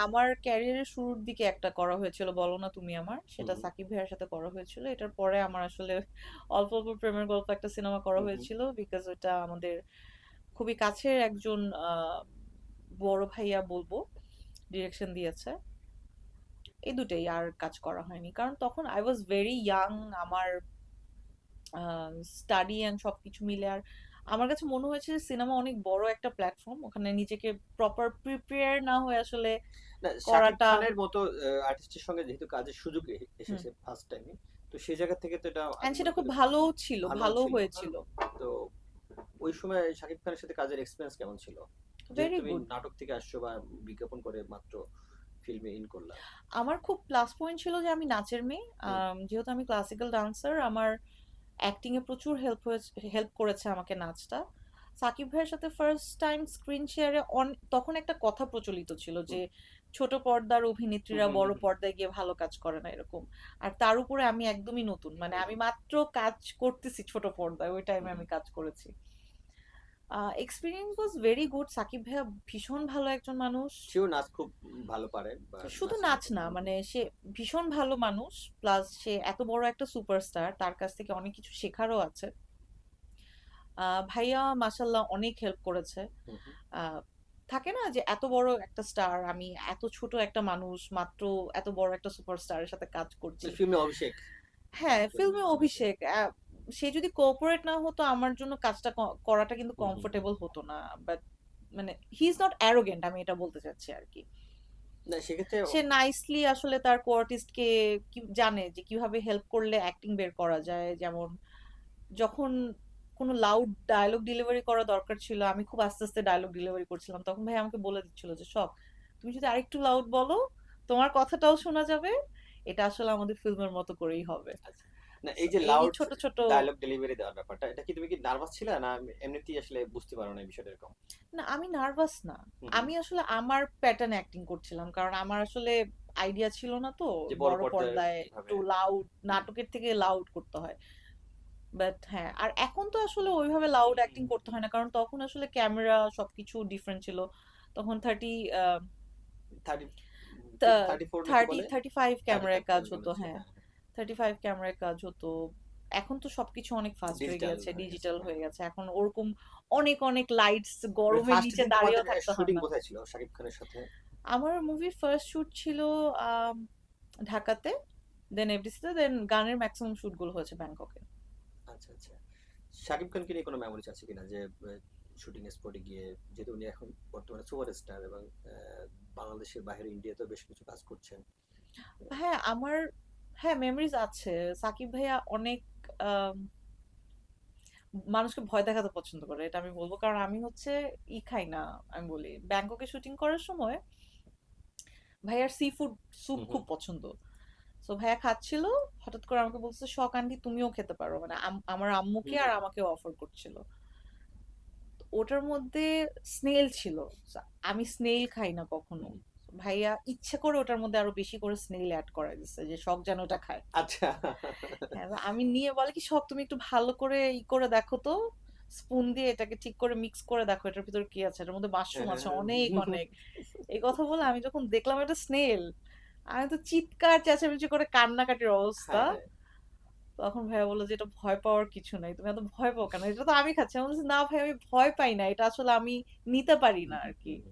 আমার ক্যারিয়ারের শুরুর দিকে একটা করা হয়েছিল বলো না তুমি আমার। সেটা সাকিব ভাইয়ের সাথে করা হয়েছিল। এটার পরে আমার আসলে অল্প অল্প প্রেমের গল্প একটা সিনেমা করা। হয়েছিল বিকজ ওটা আমাদের খুবই কাছের একজন বড় ভাইয়া বলব ডিরেকশন দিয়েছে। এই দুটোই আর কাজ করা হয়নি। কারণ তখন আই ওয়াজ ভেরি ইয়াং আমার স্টাডি অ্যান্ড সব কিছু মিলে আর আমার কাছে মনে হয়েছে সিনেমা অনেক বড় একটা প্ল্যাটফর্ম ওখানে নিজেকে প্রপার প্রিপেয়ার না হয়ে আসলে করাটা খানের মতো আর্টিস্টের সঙ্গে যেহেতু কাজের সুযোগ এসেছে ফার্স্ট টাইমে তো সেই জায়গা থেকে তো এটা সেটা খুব ভালোও ছিল ভালো ভালো হয়েছিল। তো ওই সময় শাকিব খানের সাথে কাজের এক্সপিরিয়েন্স কেমন ছিল? তুমি নাটক থেকে আসছো বা বিজ্ঞাপন করে মাত্র ফিল্মে ইন করলা? আমার খুব প্লাস পয়েন্ট ছিল যে আমি নাচের মেয়ে। যেহেতু আমি ক্লাসিক্যাল ডান্সার আমার অ্যাক্টিং এ প্রচুর হেল্প হয়েছে হেল্প করেছে আমাকে নাচটা। সাকিব ভাইয়ের সাথে ফার্স্ট টাইম স্ক্রিন শেয়ারে তখন একটা কথা প্রচলিত ছিল যে ছোট পর্দার অভিনেত্রীরা বড় পর্দায় গিয়ে ভালো কাজ করে না এরকম। আর তার উপরে আমি একদমই নতুন মানে আমি মাত্র কাজ করতেছি ছোট পর্দায় ওই টাইমে আমি কাজ করেছি। Experience was very good Sakib ভাইয়া ভীষণ ভালো একজন মানুষ। সেও নাচ খুব ভালো পারে শুধু নাচ না মানে সে ভীষণ ভালো মানুষ প্লাস সে এত বড় একটা সুপারস্টার তার কাছ থেকে অনেক কিছু শেখারও আছে। ভাইয়া মাসাল্লাহ অনেক হেল্প করেছে। থাকে না যে এত বড় একটা স্টার আমি এত ছোট একটা মানুষ মাত্র এত বড় একটা সুপারস্টারের সাথে কাজ করছি। ফিল্মে অভিষেক। হ্যাঁ ফিল্মে ফিল্মে অভিষেক। সে যদি কোঅপারেট না হতো আমার জন্য কাজটা করাটা কিন্তু। কমফোর্টেবল হতো না। বাট মানে হি ইজ নট অ্যারোগেন্ট আমি এটা বলতে চাচ্ছি আর কি সে নাইসলি আসলে তার কোয়ার্টিস্টকে জানে যে কীভাবে হেল্প করলে অ্যাক্টিং বের করা যায়। যেমন যখন কোনো লাউড ডায়লগ ডেলিভারি করা দরকার ছিল আমি খুব আস্তে আস্তে ডায়লগ ডেলিভারি করছিলাম তখন ভাই আমাকে বলে দিচ্ছিল যে সব তুমি যদি আরেকটু লাউড বলো তোমার কথাটাও শোনা যাবে। এটা আসলে আমাদের ফিল্মের মতো করেই হবে। আচ্ছা। না এই যে লাউড ছোট ছোট ডায়লগ ডেলিভারি দেওয়ার ব্যাপারটা এটা কি তুমি কি নার্ভাস ছিলে? না এমনিতেই আসলে বুঝতে পারো না এই বিষয়টা এরকম? না আমি নার্ভাস না। আমি আসলে আমার প্যাটার্ন অ্যাক্টিং করছিলাম কারণ আমার আসলে আইডিয়া ছিল না তো বড় পর্দায় একটু লাউড নাটকের থেকে লাউড করতে হয়। বাট হ্যাঁ আর এখন তো আসলে ওইভাবে লাউড অ্যাক্টিং করতে হয় না কারণ তখন আসলে ক্যামেরা সবকিছু ডিফারেন্ট ছিল। তখন থার্টি থার্টি থার্টি ফাইভ ক্যামেরায় কাজ হতো হ্যাঁ হ্যাঁ। থার্টি ফাইভ ক্যামেরায় কাজ হতো। এখন তো সবকিছু অনেক ফাস্ট হয়ে গেছে। ডিজিটাল হ্যাঁ গেছে। এখন ওরকম অনেক অনেক লাইটস গরমের নিচে তোমাদের থাকতে হয় না। কোথায় ছিল শাকিব খানের সাথে? আমার মুভির ফার্স্ট শুট ছিল ঢাকাতে দেন এফডিসিতে দেন গানের ম্যাক্সিমাম শুটগুলো হয়েছে ব্যাংককে। আচ্ছা আচ্ছা। শাকিব খানকে নিয়ে কোনো মেমোরিজ আছে কিনা যে শুটিং স্পটে গিয়ে যেহেতু উনি এখন বর্তমানে সুপারস্টার এবং বাংলাদেশের বাইরে ইন্ডিয়াতেও বেশ কিছু কাজ করছেন। হ্যাঁ আমার হ্যাঁ মেমোরিজ আছে। সাকিব ভাইয়া অনেক মানুষকে ভয় দেখাতে পছন্দ করে এটা আমি বলব। কারণ আমি হচ্ছে ই খাই না আমি বলি। ব্যাংককে শুটিং করার সময় ভাইয়ার সি ফুড স্যুপ খুব পছন্দ। সো ভাইয়া খাচ্ছিল হঠাৎ করে আমাকে বলছে শখ আন্টি তুমিও খেতে পারো। মানে আমার আম্মুকে আর আমাকে অফার করছিল। ওটার মধ্যে স্নেল ছিল। আমি স্নেল খাই না কখনো। ভাইয়া ইচ্ছে করে ওটার মধ্যে আরও বেশি করে স্নেল অ্যাড করা দিচ্ছে যে শখ যেন ওটা খায়। আচ্ছা। হ্যাঁ, আমি নিয়ে বলে কি শখ তুমি একটু ভালো করে ই করে দেখো তো। স্পুন দিয়ে এটাকে ঠিক করে মিক্স করে দেখো এটার ভিতরে কি আছে? এটার মধ্যে মাশরুম আছে অনেক অনেক। এই কথা বলে আমি যখন দেখলাম এটা স্নেল আমি তো চিৎকার চেঁচামেচি করে কান্নাকাটির অবস্থা। হ্যাঁ হ্যাঁ। তখন ভাইয়া বলল যে এটা ভয় পাওয়ার কিছু নাই। তুমি এত ভয় পাও কেন? এটা তো আমি খাচ্ছি। আমি বলছি না ভাই আমি ভয় পাই না। এটা আসলে আমি নিতে পারি না আর কি।